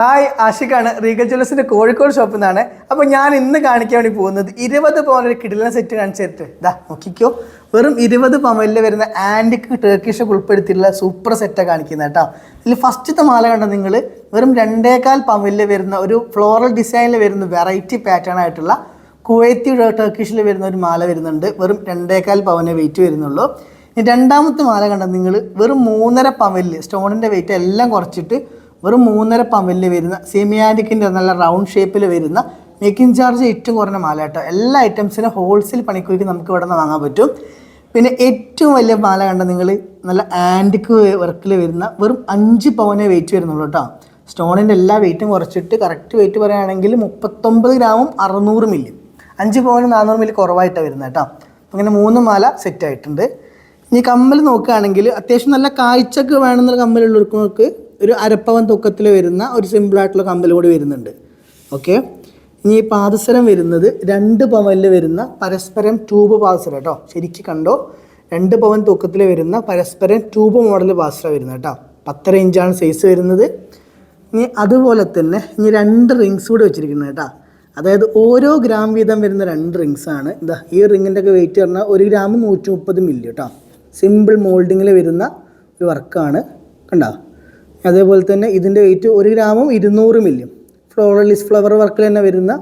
Hi ആഷിഖാണ്. Regal ജ്വല്ലേഴ്സിന്റെ കോഴിക്കോട് ഷോപ്പിൽ നിന്നാണ് അപ്പോൾ ഞാൻ ഇന്ന് കാണിക്കാൻ വേണ്ടി പോകുന്നത് ഇരുപത് പവനൊരു കിടിലൻ സെറ്റ് കാണിച്ചിട്ട് ഇതാ നോക്കിക്കോ. വെറും ഇരുപത് പവനിൽ വരുന്ന ആന്റിക്ക് ടേക്കിഷ് ഉൾപ്പെടുത്തിയിട്ടുള്ള സൂപ്പർ സെറ്റാണ് കാണിക്കുന്നത് കേട്ടോ. ഇതിൽ ഫസ്റ്റത്തെ മാല കണ്ട നിങ്ങൾ വെറും രണ്ടേകാൽ പവനിൽ വരുന്ന ഒരു ഫ്ലോറൽ ഡിസൈനിൽ വരുന്ന വെറൈറ്റി പാറ്റേൺ ആയിട്ടുള്ള കുവൈത്തി ടേക്കിഷിൽ വരുന്ന ഒരു മാല വരുന്നുണ്ട്. വെറും രണ്ടേകാൽ പവനെ വെയിറ്റ് വരുന്നുള്ളൂ. ഇനി രണ്ടാമത്തെ മാല കണ്ട നിങ്ങൾ വെറും മൂന്നര പവനിൽ സ്റ്റോണിന്റെ വെയിറ്റ് എല്ലാം കുറച്ചിട്ട് വെറും മൂന്നര പമ്പിൽ വരുന്ന സെമിയാറ്റിക്കിന്റെ നല്ല റൗണ്ട് ഷേപ്പിൽ വരുന്ന മേക്കിംഗ് ചാർജ് ഏറ്റവും കുറഞ്ഞ മാല കേട്ടോ. എല്ലാ ഐറ്റംസിനും ഹോൾസെയിൽ പണിക്കൂലിക്ക് നമുക്ക് ഇവിടെ നിന്ന് വാങ്ങാൻ പറ്റും. പിന്നെ ഏറ്റവും വലിയ മാല കണ്ട നിങ്ങൾ നല്ല ആന്റിക്ക് വർക്കിൽ വരുന്ന വെറും അഞ്ച് പവനെ വെയിറ്റ് വരുന്നുള്ളൂ കേട്ടോ. സ്റ്റോണിന്റെ എല്ലാ വെയിറ്റും കുറച്ചിട്ട് കറക്റ്റ് വെയിറ്റ് പറയുകയാണെങ്കിൽ മുപ്പത്തൊമ്പത് ഗ്രാമും അറുന്നൂറ് മില്ലി. അഞ്ച് പവന് നാനൂറ് മില്ലി കുറവായിട്ടാണ് വരുന്നത് കേട്ടോ. അങ്ങനെ മൂന്ന് മാല സെറ്റ് ആയിട്ടുണ്ട്. ഇനി കമ്മൽ നോക്കുകയാണെങ്കിൽ അത്യാവശ്യം നല്ല കാഴ്ചക്ക് വേണമെന്നുള്ള കമ്മലുള്ളവർക്ക് ഒരു അരപ്പവൻ തൂക്കത്തിൽ വരുന്ന ഒരു സിമ്പിളായിട്ടുള്ള കമ്പൽ കൂടി വരുന്നുണ്ട്. ഓക്കെ ഇനി ഈ പാദസരം വരുന്നത് രണ്ട് പവനിൽ വരുന്ന പരസ്പരം ട്യൂബ് പാദസരം കേട്ടോ. ശരിക്കും കണ്ടോ? രണ്ട് പവൻ തൂക്കത്തിൽ വരുന്ന പരസ്പരം ട്യൂബ് മോഡൽ പാദസരം വരുന്നത് കേട്ടോ. പത്തര ഇഞ്ചാണ് സൈസ് വരുന്നത്. ഇനി അതുപോലെ തന്നെ ഇനി രണ്ട് റിങ്സ് കൂടി വെച്ചിരിക്കുന്നത് കേട്ടോ. അതായത് ഓരോ ഗ്രാം വീതം വരുന്ന രണ്ട് റിങ്സ് ആണ്. എന്താ ഈ റിങ്ങിന്റെ ഒക്കെ വെയിറ്റ് പറഞ്ഞാൽ ഒരു ഗ്രാം നൂറ്റി മുപ്പത് മില്ലി കേട്ടോ. സിമ്പിൾ മോൾഡിങ്ങിൽ വരുന്ന ഒരു വർക്കാണ് കണ്ടോ? അതേപോലെ തന്നെ ഇതിന്റെ വെയിറ്റ് ഒരു ഗ്രാമും ഇരുന്നൂറ് മില്ലിയും ഫ്ലോറലിസ് ഫ്ലവർ വർക്കിൽ തന്നെ വരുന്ന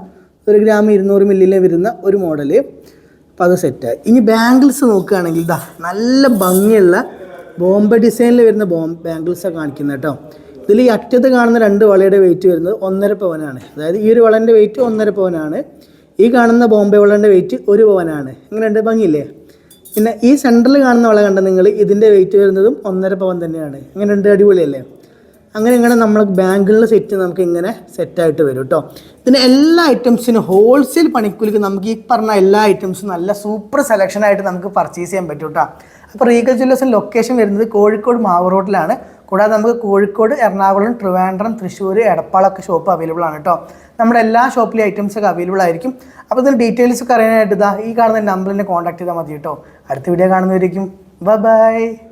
ഒരു ഗ്രാം ഇരുന്നൂറ് മില്ലിയിൽ വരുന്ന ഒരു മോഡൽ അപ്പോൾ അത് സെറ്റായി ഇനി ബാംഗിൾസ് നോക്കുകയാണെങ്കിൽ ഇതാ നല്ല ഭംഗിയുള്ള ബോംബെ ഡിസൈനിൽ വരുന്ന ബോം ബാംഗിൾസാണ് കാണിക്കുന്നത് കേട്ടോ. ഇതിൽ ഈ അറ്റത്ത് കാണുന്ന രണ്ട് വളയുടെ വെയിറ്റ് വരുന്നത് ഒന്നര പവനാണ്. അതായത് ഈ ഒരു വളന്റെ വെയിറ്റ് ഒന്നര പവനാണ്. ഈ കാണുന്ന ബോംബെ വളന്റെ വെയിറ്റ് ഒരു പവനാണ്. ഇങ്ങനെ ഭംഗിയില്ലേ? പിന്നെ ഈ സെന്ററിൽ കാണുന്ന വള കണ്ട നിങ്ങൾ ഇതിന്റെ വെയിറ്റ് വരുന്നതും ഒന്നര പവൻ തന്നെയാണ്. ഇങ്ങനെ രണ്ട് അടിപൊളിയല്ലേ? അങ്ങനെ ഇങ്ങനെ നമ്മൾ ബാങ്കുകളിൽ സെറ്റ് നമുക്ക് ഇങ്ങനെ സെറ്റായിട്ട് വരും കേട്ടോ പിന്നെ എല്ലാ ഐറ്റംസിനും ഹോൾസെയിൽ പണിക്കൂലിക്ക് നമുക്ക് ഈ പറഞ്ഞ എല്ലാ ഐറ്റംസും നല്ല സൂപ്പർ സെലക്ഷനായിട്ട് നമുക്ക് പർച്ചേസ് ചെയ്യാൻ പറ്റും കേട്ടോ അപ്പോൾ റീഗൽ ജ്വല്ലേഴ്സിന്റെ ലൊക്കേഷൻ വരുന്നത് കോഴിക്കോട് മാവ് റോഡിലാണ് കൂടാതെ നമുക്ക് കോഴിക്കോട് എറണാകുളം ട്രിവാൻഡ്രം തൃശ്ശൂർ എടപ്പാളൊക്കെ ഷോപ്പ് അവൈലബിൾ ആണ് കേട്ടോ നമ്മുടെ എല്ലാ ഷോപ്പിലെ ഐറ്റംസ് ഒക്കെ അവൈലബിൾ ആയിരിക്കും. അപ്പോൾ ഇതിന് ഡീറ്റെയിൽസ് ഒക്കെ അറിയാനായിട്ട് ഇതാ ഈ കാണുന്ന നമ്പറിനെ കോൺടാക്ട് ചെയ്താൽ മതി കേട്ടോ അടുത്ത വീഡിയോ കാണുന്നവരേക്കും. Bye bye